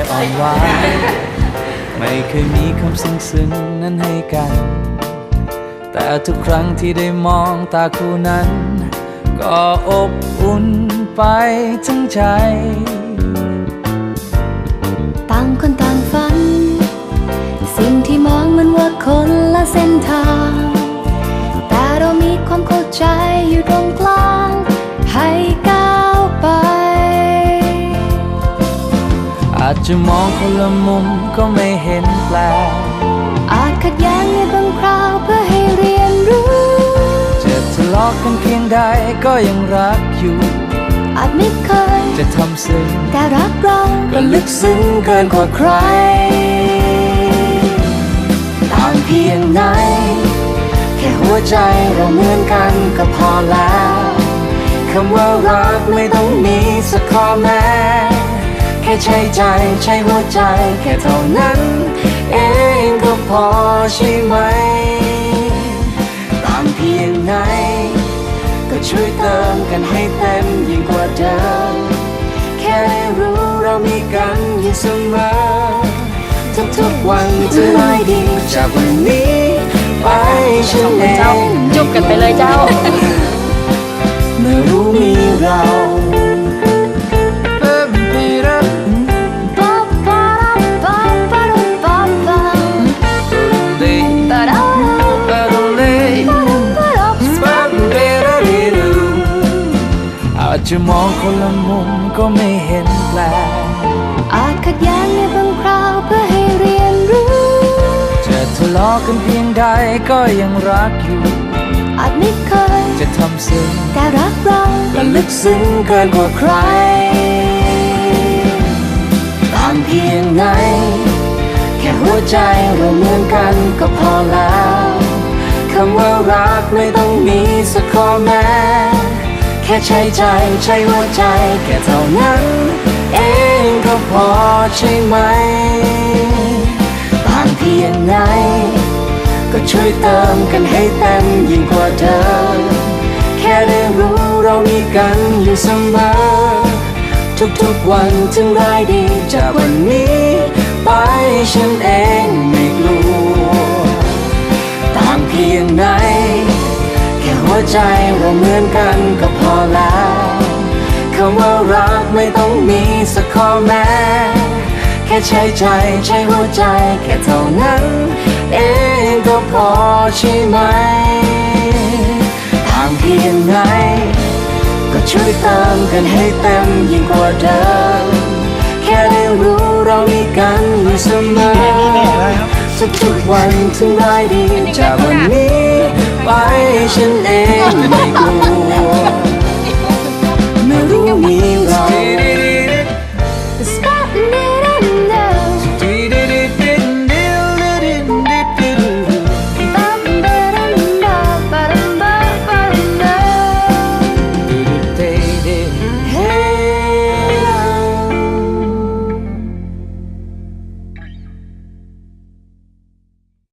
ยอ่อนหวานไม่เคยมีคำซึ้งๆนั้นให้กัน แต่ทุกครั้งที่ได้มองตาคู่นั้น ก็อบอุ่นไปทั้งใจ ต่างคนต่างฝัน สิ่งที่มองมันว่าคนละเส้นทาง แต่เรามีความเข้าใจ อาจจะมองคนละมุมก็ไม่เห็นแปลกอาจขัดแย้งในบางคราวเพื่อให้เรียนรู้จะทะเลาะกันเพียงใดก็ยังรักอยู่ อาจไม่เคยจะทำซึ้งแต่รักเราก็ลึกซึ้งเกินกว่าใครต่างเพียงไหนแค่หัวใจเราเหมือนกันก็พอแล้วคำว่ารักไม่ต้องมีสักข้อแม้แค่ใช้ใจใช้หัวใจแค่เท่านั้น เองก็พอใช่ไหมต่างเพียงไหน ก็ช่วยเติมกันให้เต็มยิ่งกว่าเดิม แค่ได้รู้เรามีกันอยู่เสมอทุกๆวันจะไม่ดีจากวันนี้ไปฉันเองเจ้าจุบกันไปเลยเจ้า เมื่อรู้มีเรา จจะมองคนละมุมก็ไม่เห็นแปลกอาจขัดแย้งในบางคราวเพื่อให้เรียนรู้ จะทะเลาะกันเพียงใดก็ยังรักอยู่ อาจไม่เคยจะทำซึ้งแต่รักเราก็ลึกซึ้งเกินกว่าใครต่างเพียงไหนแค่หัวใจเราเหมือนกันก็พอแล้ว คำว่ารักไม่ต้องมีสักข้อแม้แค่ใช้ใจใช้หัวใจแค่เท่านั้น เองก็พอใช่ไหมต่างเพียงไหนก็ช่วยเติมกันให้เต็มยิ่งกว่าเดิมแค่ได้รู้เรามีกันอยู่เสมอทุกๆวันถึงรายดีจากวันนี้ ไปฉันเอง ใจเราเหมือนกันก็พอแล้วคำว่ารักไม่ต้องมีสักข้อแม้แค่ใช้ใจใช้หัวใจแค่เท่านั้น เองก็พอใช่ไหมต่างเพียงไหนก็ช่วยเติมกันให้เต็มยิ่งกว่าเดิมแค่ได้รู้เรามีกันอยู่เสมอทุกๆวันถึงรายดีจากวัน